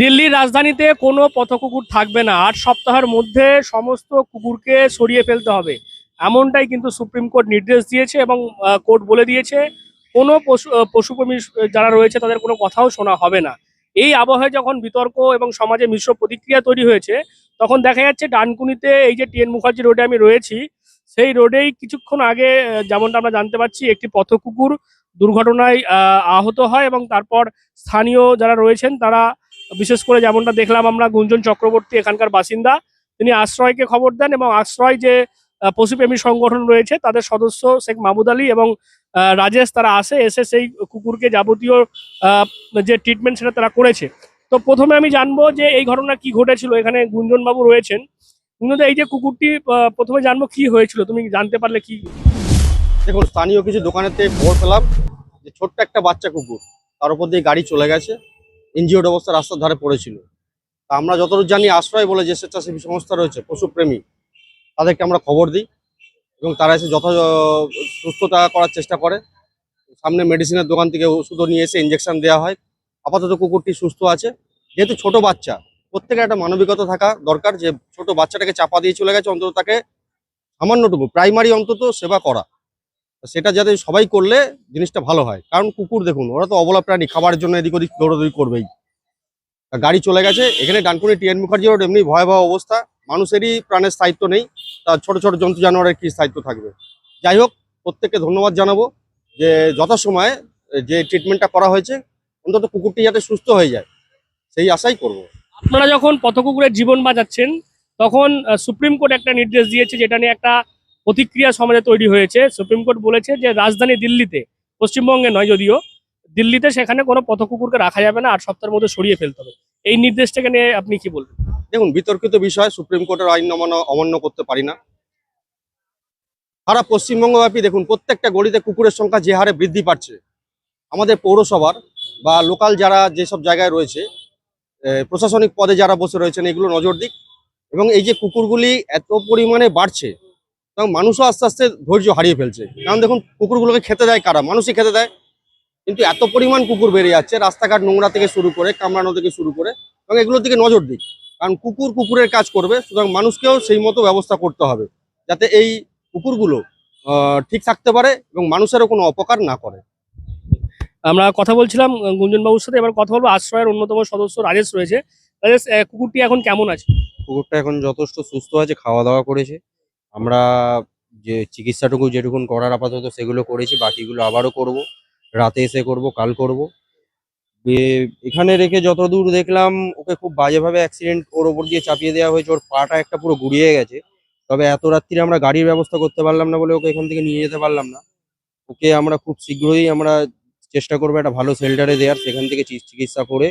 দিল্লির রাজধানীতে কোনো পথ কুকুর থাকবে না, আট সপ্তাহের মধ্যে সমস্ত কুকুরকে সরিয়ে ফেলতে হবে। এমনটাই কিন্তু সুপ্রিম কোর্ট নির্দেশ দিয়েছে এবং কোর্ট বলে দিয়েছে, কোনো পশু পশুপ্রেমী যারা রয়েছে তাদের কোনো কথাও শোনা হবে না। এই আবহাওয়ায় যখন বিতর্ক এবং সমাজে মিশ্র প্রতিক্রিয়া তৈরি হয়েছে, তখন দেখা যাচ্ছে ডানকুনিতে এই যে টিএন মুখার্জি রোডে আমি রয়েছি, সেই রোডেই কিছুক্ষণ আগে যেমনটা আমরা জানতে পারছি, একটি পথ কুকুর দুর্ঘটনায় আহত হয় এবং তারপর স্থানীয় যারা রয়েছেন তারা বিশেষ করে যেমনটা দেখলাম আমরা গুঞ্জন চক্রবর্তী এখানকার বাসিন্দা, তিনি আশ্রয়কে খবর দেন এবং আশ্রয় যে পশুপ্রেমী সংগঠন রয়েছে, তাদের সদস্য শেখ মাহমুদ আলী এবং রাজেশ তারা আসে, এসে সেই কুকুরকে যাবতীয় যে ট্রিটমেন্ট সেটা তারা করেছে। তো প্রথমে আমি জানব যে এই ঘটনা কি ঘটেছিল, এখানে গুঞ্জন বাবু রয়েছেন। গুঞ্জন এই যে কুকুরটি প্রথমে জানব কি হয়েছিল, তুমি জানতে পারলে কি? দেখুন, স্থানীয় কিছু দোকানেতে খবর পেলাম যে ছোট্ট একটা বাচ্চা কুকুর, তার উপর দিয়ে গাড়ি চলে গেছে। ইনজিওর্ড অবস্থা রাস্তার ধারে পড়েছিল। তা আমরা যতদূর জানি, আশ্রয় বলে যে স্বেচ্ছাসেবী সংস্থা রয়েছে, পশুপ্রেমী, তাদেরকে আমরা খবর দিই এবং তারা এসে যথা সুস্থতা করার চেষ্টা করে। সামনে মেডিসিনের দোকান থেকে ওষুধও নিয়ে এসে ইঞ্জেকশন দেওয়া হয়। আপাতত কুকুরটি সুস্থ আছে। যেহেতু ছোট বাচ্চা, প্রত্যেকের একটা মানবিকতা থাকা দরকার যে ছোট বাচ্চাটাকে চাপা দিয়ে চলে গেছে, অন্তত তাকে সামান্যটুকু প্রাইমারি অন্তত সেবা করা। সেটা যাতে সবাই করলে জিনিসটা ভালো হয়। কারণ কুকুর দেখুন, ওরা তো অবলা প্রাণী খাবারের জন্য এদিক ওদিক দৌড়াদৌড়ি করবেই। গাড়ি চলে গেছে, এখানে ডানকুনি টিএন মুখার্জি রোড এমনি ভয়াবহ অবস্থা। মানুষেরই প্রাণের স্থায়িত্ব নেই তার ছোট ছোট জন্তু জানোয়ারের কি স্থায়িত্ব থাকবে? যাই হোক, প্রত্যেককে ধন্যবাদ জানাব যে যথাসময়ে যে ট্রিটমেন্টটা করা হয়েছে, অন্তত কুকুরটি যাতে সুস্থ হয়ে যায়, সেই আশাই করব। আপনারা যখন পথ কুকুরের জীবন বাঁচাচ্ছেন, তখন সুপ্রিম কোর্ট একটা নির্দেশ দিয়েছে, যেটা নিয়ে একটা প্রতিক্রিয়া সমাজে তৈরি হয়েছে। সুপ্রিম কোর্ট বলেছে যে, রাজধানী দিল্লিতে, পশ্চিমবঙ্গে নয় যদিও, দিল্লিতে সেখানে কোনো পথ কুকুরকে রাখা যাবে না আট সপ্তাহের মধ্যে সরিয়ে ফেলতে হবে। এই নির্দেশটাকে নিয়ে আপনি কি বলবেন? দেখুন, বিতর্কিত বিষয়, সুপ্রিম কোর্টের আইন অমান্য করতে পারি না। সারা পশ্চিমবঙ্গব্যাপী দেখুন, প্রত্যেকটা গলিতে কুকুরের সংখ্যা যে হারে বৃদ্ধি পাচ্ছে। আমাদের পৌরসভার বা লোকাল যারা যেসব জায়গায় রয়েছে প্রশাসনিক পদে যারা বসে রয়েছেন, এগুলো নজর দিক। এবং এই যে কুকুরগুলি এত পরিমাণে বাড়ছে এবং মানুষও আস্তে আস্তে ধৈর্য হারিয়ে ফেলছে। কারণ দেখুন কুকুরগুলোকে খেতে দেয় কারা? মানুষই খেতে দেয়। কিন্তু এত পরিমাণ কুকুর বেড়ে যাচ্ছে রাস্তাঘাট নোংরা থেকে শুরু করে কামড়ানো থেকে শুরু করে এবং এগুলোর দিকে নজর দিক। কারণ কুকুর কুকুরের কাজ করবে সুতরাং মানুষকেও সেই মতো ব্যবস্থা করতে হবে যাতে এই কুকুরগুলো আহ, ঠিক থাকতে পারে এবং মানুষেরও কোনো অপকার না করে। আমরা কথা বলছিলাম গুঞ্জনবাবুর সাথে এবার কথা বলব আশ্রয়ের অন্যতম সদস্য রাজেশ রয়েছে। রাজেশ কুকুরটি এখন কেমন আছে? কুকুরটা এখন যথেষ্ট সুস্থ আছে খাওয়া দাওয়া করেছে। আমরা যে চিকিৎসাটুকু যেটুকুন করার আপাতত সেগুলো করেছি, বাকিগুলো আবারও করব, রাতে এসে করব, কাল করব। এখানে রেখে যতদূর দেখলাম, ওকে খুব বাজেভাবে অ্যাক্সিডেন্ট ওর ওপর দিয়ে চাপিয়ে দেওয়া হয়েছে, ওর পাটা একটা পুরো গুড়িয়ে গেছে। তবে এত রাত্রিরে আমরা গাড়ির ব্যবস্থা করতে পারলাম না বলে ওকে এখান থেকে নিয়ে যেতে পারলাম না। ওকে আমরা খুব শীঘ্রই আমরা চেষ্টা করব একটা ভালো শেল্টারে দেওয়ার, সেখান থেকে চিকিৎসা করে,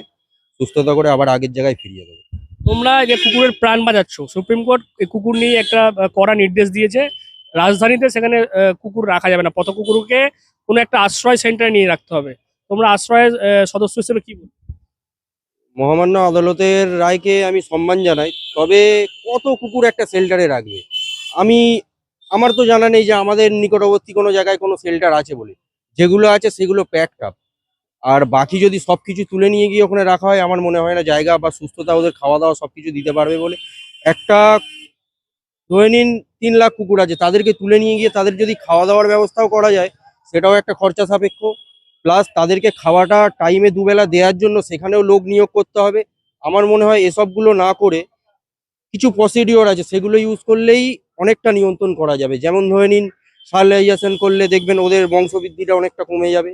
সুস্থতা করে আবার আগের জায়গায় ফিরিয়ে দেবো। তোমরা যে কুকুরের প্রাণ বাঁচাচ্ছ সুপ্রিম কোর্ট এই কুকুর নিয়ে একটা কড়া নির্দেশ দিয়েছে। রাজধানীতে সেখানে কুকুর রাখা যাবে না। পথ কুকুরকে কোনো একটা আশ্রয় সেন্টারে নিয়ে রাখতে হবে। তোমরা আশ্রয়ের সদস্য হিসেবে কি বলবে? মহামান্য আদালতের রায়কে আমি সম্মান জানাই। তবে কত কুকুর একটা শেল্টারে রাখবে? আমি, আমার তো জানা নেই যে আমাদের নিকটবর্তী কোনো জায়গায় কোনো শেল্টার আছে বলে। যেগুলো আছে সেগুলো প্যাকড আর বাকি যদি সব কিছু তুলে নিয়ে গিয়ে ওখানে রাখা হয়, আমার মনে হয় না জায়গা বা সুস্থতা ওদের খাওয়া দাওয়া সব কিছু দিতে পারবে বলে। একটা ধরে নিন তিন লাখ কুকুর আছে, তাদেরকে তুলে নিয়ে গিয়ে তাদের যদি খাওয়া দাওয়ার ব্যবস্থাও করা যায়, সেটাও একটা খরচা সাপেক্ষ। প্লাস তাদেরকে খাওয়াটা টাইমে দুবেলা দেওয়ার জন্য সেখানেও লোক নিয়োগ করতে হবে। আমার মনে হয় এসবগুলো না করে কিছু প্রসিডিওর আছে, সেগুলো ইউজ করলেই অনেকটা নিয়ন্ত্রণ করা যাবে। যেমন ধরে নিন, সার্লাইজেশন করলে দেখবেন ওদের বংশবৃদ্ধিটা অনেকটা কমে যাবে।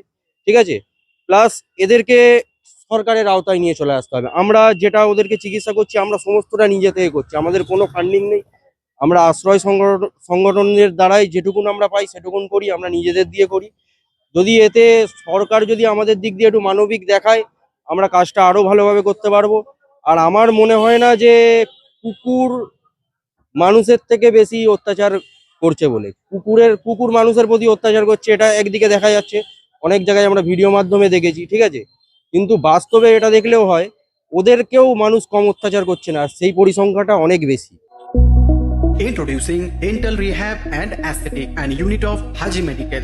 ঠিক আছে? প্লাস এদেরকে সরকারের আওতায় নিয়ে চলে আসতে হবে। আমরা যেটা ওদেরকে চিকিৎসা করছি, আমরা সমস্তটা নিজে থেকে করছি। আমাদের কোনো ফান্ডিং নেই। আমরা আশ্রয় সংগঠন সংগঠনের দ্বারাই যেটুকুন আমরা পাই সেটুকুন করি, আমরা নিজেদের দিয়ে করি। যদি এতে সরকার যদি আমাদের দিক দিয়ে একটু মানবিক দেখায়, আমরা কাজটা আরও ভালোভাবে করতে পারব। আর আমার মনে হয় না যে কুকুর মানুষের থেকে বেশি অত্যাচার করছে বলে। কুকুরের, কুকুর মানুষের প্রতি অত্যাচার করছে, এটা একদিকে দেখা যাচ্ছে। অনেক জায়গায় আমরা ভিডিও মাধ্যমে দেখেছি, ঠিক আছে কিন্তু বাস্তবে এটা দেখলেও হয়, ওদেরকেও মানুষ কম অত্যাচার করছে না সেই পরিসংখ্যাটা অনেক বেশি Introducing Dental Rehab and Aesthetic and Unit of Haji Medical.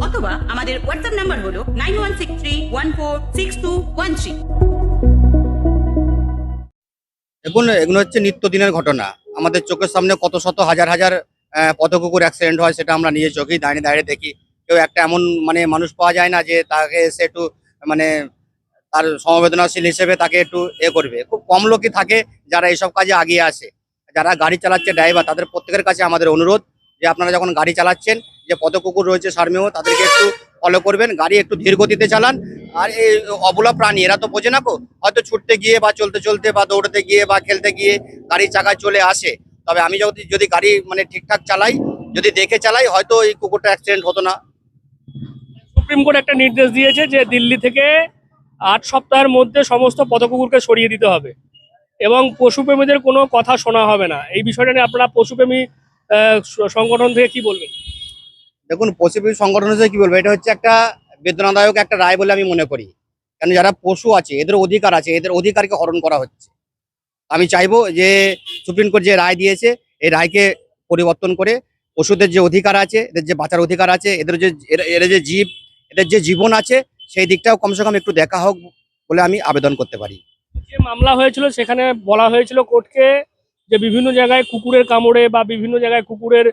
অথবা আমাদের হোয়াটসঅ্যাপ নাম্বার হলো নাইন এগুলো হচ্ছে নিত্যদিনের ঘটনা। আমাদের চোখের সামনে কত শত হাজার হাজার আহ, পথকুকুর অ্যাক্সিডেন্ট হয় সেটা আমরা নিজের চোখেই দাঁড়িয়ে দাঁড়িয়ে দেখি। কেউ একটা এমন মানে মানুষ পাওয়া যায় না যে তাকে এসে একটু মানে তার সমবেদনাশীল হিসেবে তাকে একটু এ করবে। খুব কম লোকই থাকে যারা এইসব কাজে আগিয়ে আসে। যারা গাড়ি চালাচ্ছে ড্রাইভার তাদের প্রত্যেকের কাছে আমাদের অনুরোধ যে আপনারা যখন গাড়ি চালাচ্ছেন, যে পথকুকুর রয়েছে সারমেয় তাদেরকে একটু ফলো করবেন, গাড়ি একটু ধীর গতিতে চালান। আর এই অবলা প্রাণী, এরা তো বোঝে না কো হয়তো ছুটতে গিয়ে বা চলতে চলতে বা দৌড়তে গিয়ে বা খেলতে গিয়ে গাড়ির চাকায় চলে আসে। তবে আমি যদি যদি গাড়ি মানে ঠিকঠাক চালাই, যদি দেখে চালাই, হয়তো এই কুকুরটা অ্যাক্সিডেন্ট হতো না। সুপ্রিম কোর্ট একটা নির্দেশ দিয়েছে যে দিল্লি থেকে আট সপ্তাহের মধ্যে সমস্ত পথকুকুরকে সরিয়ে দিতে হবে। এবং পশুপ্রেমীদের কোনো কথা শোনা হবে না। এই বিষয়টা নিয়ে আপনারা পশুপ্রেমী সংগঠন থেকে কি বলবেন? দেখুন পশুপ্রেমী সংগঠন হিসেবে কি বলব? এটা হচ্ছে একটা বেদনাদায়ক একটা রায় বলে আমি মনে করি। কারণ যারা পশু আছে এদের অধিকার আছে এদের অধিকারকে হরণ করা হচ্ছে। আমি চাইব যে সুপ্রিম কোর্ট যে রায় দিয়েছে এই রায়কে পরিবর্তন করে পশুদের যে অধিকার আছে এদের যে বাঁচার অধিকার আছে এদের যে এরা যে জীব এদের যে জীবন আছে সেই দিকটাও কমসে কম একটু দেখা হোক বলে আমি আবেদন করতে পারি। যে মামলা হয়েছিল সেখানে বলা হয়েছিল কোর্টকে যে বিভিন্ন জায়গায় কুকুরের কামড়ে বা বিভিন্ন জায়গায় কুকুরের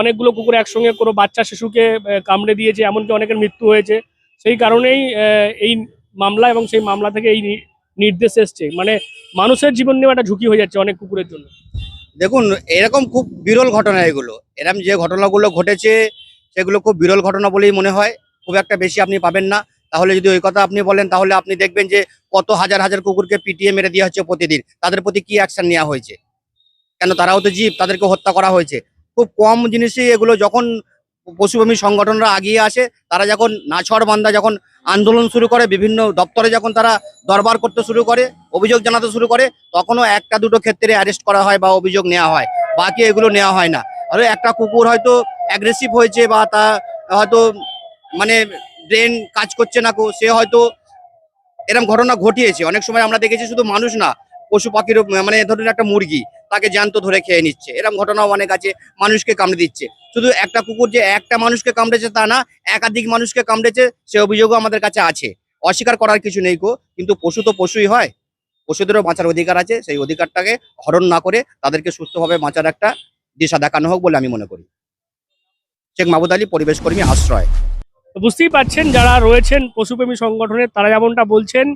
অনেকগুলো কুকুর একসঙ্গে কোনো বাচ্চা শিশুকে কামড়ে দিয়েছে, এমনকি অনেকের মৃত্যু হয়েছে। সেই কারণেই এই মামলা এবং সেই মামলা থেকে এই নির্দেশ এসছে। মানে মানুষের জীবন নিয়ে একটা ঝুঁকি হয়ে যাচ্ছে অনেক কুকুরের জন্য। দেখুন, এরকম খুব বিরল ঘটনা এগুলো। এরকম যে ঘটনাগুলো ঘটেছে, সেগুলো খুব বিরল ঘটনা বলেই মনে হয়। খুব একটা বেশি আপনি পাবেন না। তাহলে যদি ওই কথা আপনি বলেন, তাহলে আপনি দেখবেন যে কত হাজার হাজার কুকুরকে পিটিয়ে মেরে দেওয়া হচ্ছে প্রতিদিন। তাদের প্রতি কি অ্যাকশন নেওয়া হয়েছে? কেন তারাও তো জীব, তাদেরকে হত্যা করা হয়েছে। খুব কম জিনিসই এগুলো যখন পশুপ্রেমী সংগঠনরা আগিয়ে আসে, তারা যখন নাছড় বান্দা যখন আন্দোলন শুরু করে, বিভিন্ন দপ্তরে যখন তারা দরবার করতে শুরু করে, অভিযোগ জানাতে শুরু করে, তখনও একটা দুটো ক্ষেত্রে অ্যারেস্ট করা হয় বা অভিযোগ নেওয়া হয়। বাকি এগুলো নেওয়া হয় না। আর একটা কুকুর হয়তো অ্যাগ্রেসিভ হয়েছে বা তা হয়তো মানে ব্রেন কাজ করছে না, সে হয়তো এরকম ঘটনা ঘটিয়েছে। অনেক সময় আমরা দেখেছি শুধু মানুষ না, পশু পাখির মানে ধরুন একটা মুরগি। তাকে জ্যান্ত ধরে খেয়ে নিচ্ছে। এরকম ঘটনাও অনেক আছে, মানুষকে কামড়ে দিচ্ছে। শুধু একটা কুকুর যে একটা মানুষকে কামড়েছে তা না, একাধিক মানুষকে কামড়েছে, সে অভিযোগও আমাদের কাছে আছে। অস্বীকার করার কিছু নেই কো কিন্তু পশু তো পশুই হয়। পশুদেরও বাঁচার অধিকার আছে, সেই অধিকারটাকে হরণ না করে তাদেরকে সুস্থভাবে বাঁচার একটা দিশা দেখানো হোক বলে আমি মনে করি। শেখ মাহবুদ আলী, পরিবেশ কর্মী, আশ্রয়। বুঝতেই পারছেন, যারা রয়েছেন পশুপ্রেমী সংগঠনের, তারা যেমনটা বলছেন,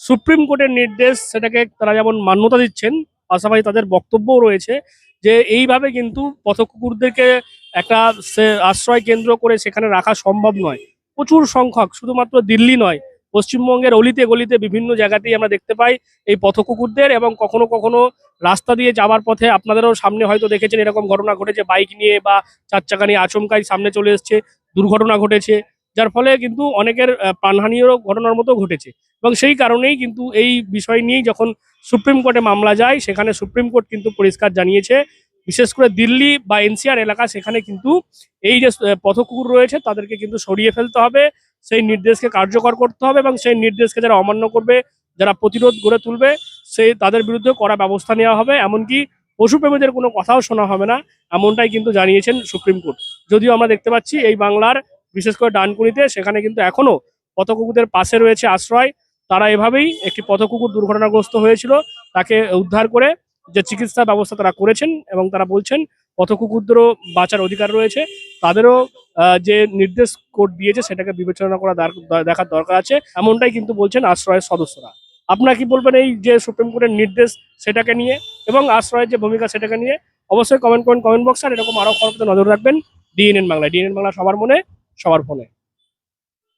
সুপ্রিম কোর্টের নির্দেশ, সেটাকে তারা যেমন মান্যতা দিচ্ছেন পাশাপাশি তাদের বক্তব্যও রয়েছে যে এইভাবে কিন্তু পথকুকুরদেরকে একটা সে- আশ্রয় কেন্দ্র করে সেখানে রাখা সম্ভব নয়। প্রচুর সংখ্যক, শুধুমাত্র দিল্লি নয়, পশ্চিমবঙ্গের অলিতে গলিতে বিভিন্ন জায়গাতেই আমরা দেখতে পাই এই পথকুকুরদের এবং কখনো কখনো রাস্তা দিয়ে যাওয়ার পথে আপনাদেরও সামনে হয়তো দেখেছেন এরকম ঘটনা ঘটেছে। বাইক নিয়ে বা চার চাকা নিয়ে আচমকাই সামনে চলে এসছে, দুর্ঘটনা ঘটেছে। যার ফলে কিন্তু অনেকের প্রাণহানিরও ঘটনার মতো ঘটেছে। এবং সেই কারণেই কিন্তু এই বিষয় নিয়েই যখন সুপ্রিম কোর্টে মামলা যায়, সেখানে সুপ্রিম কোর্ট কিন্তু পরিষ্কার জানিয়েছে, বিশেষ করে দিল্লি বা এনসিআর এলাকা সেখানে কিন্তু এই যে পথকুকুর রয়েছে, তাদেরকে কিন্তু সরিয়ে ফেলতে হবে, সেই নির্দেশকে কার্যকর করতে হবে এবং সেই নির্দেশকে যারা অমান্য করবে, যারা প্রতিরোধ গড়ে তুলবে সেই তাদের বিরুদ্ধে কড়া ব্যবস্থা নেওয়া হবে, এমনকি পশুপ্রেমীদের কোনো কথাও শোনা হবে না, এমনটাই কিন্তু জানিয়েছেন সুপ্রিম কোর্ট। যদিও আমরা দেখতে পাচ্ছি এই বাংলার বিশেষ করে ডানকুনিতে, সেখানে কিন্তু এখনও পথকুকুরদের পাশে রয়েছে আশ্রয়। তারা এভাবেই একটি পথকুকুর দুর্ঘটনাগ্রস্ত হয়েছিল, তাকে উদ্ধার করে যে চিকিৎসা ব্যবস্থা তারা করেছেন এবং তারা বলছেন, পথকুকুরদেরও বাঁচার অধিকার রয়েছে। তাদেরও যে নির্দেশ কোর্ট দিয়েছে সেটাকে বিবেচনা করা দেখার দরকার আছে। এমনটাই কিন্তু বলছেন আশ্রয়ের সদস্যরা। আপনারা কি বলবেন এই যে সুপ্রিম কোর্টের নির্দেশ সেটাকে নিয়ে এবং আশ্রয়ের যে ভূমিকা সেটাকে নিয়ে? অবশ্যই কমেন্ট করেন কমেন্ট বক্স আর এরকম আরও খবর নজর রাখবেন। ডিএনএন বাংলা ডিএনএন বাংলা সবার মনে। সবার ফোনে।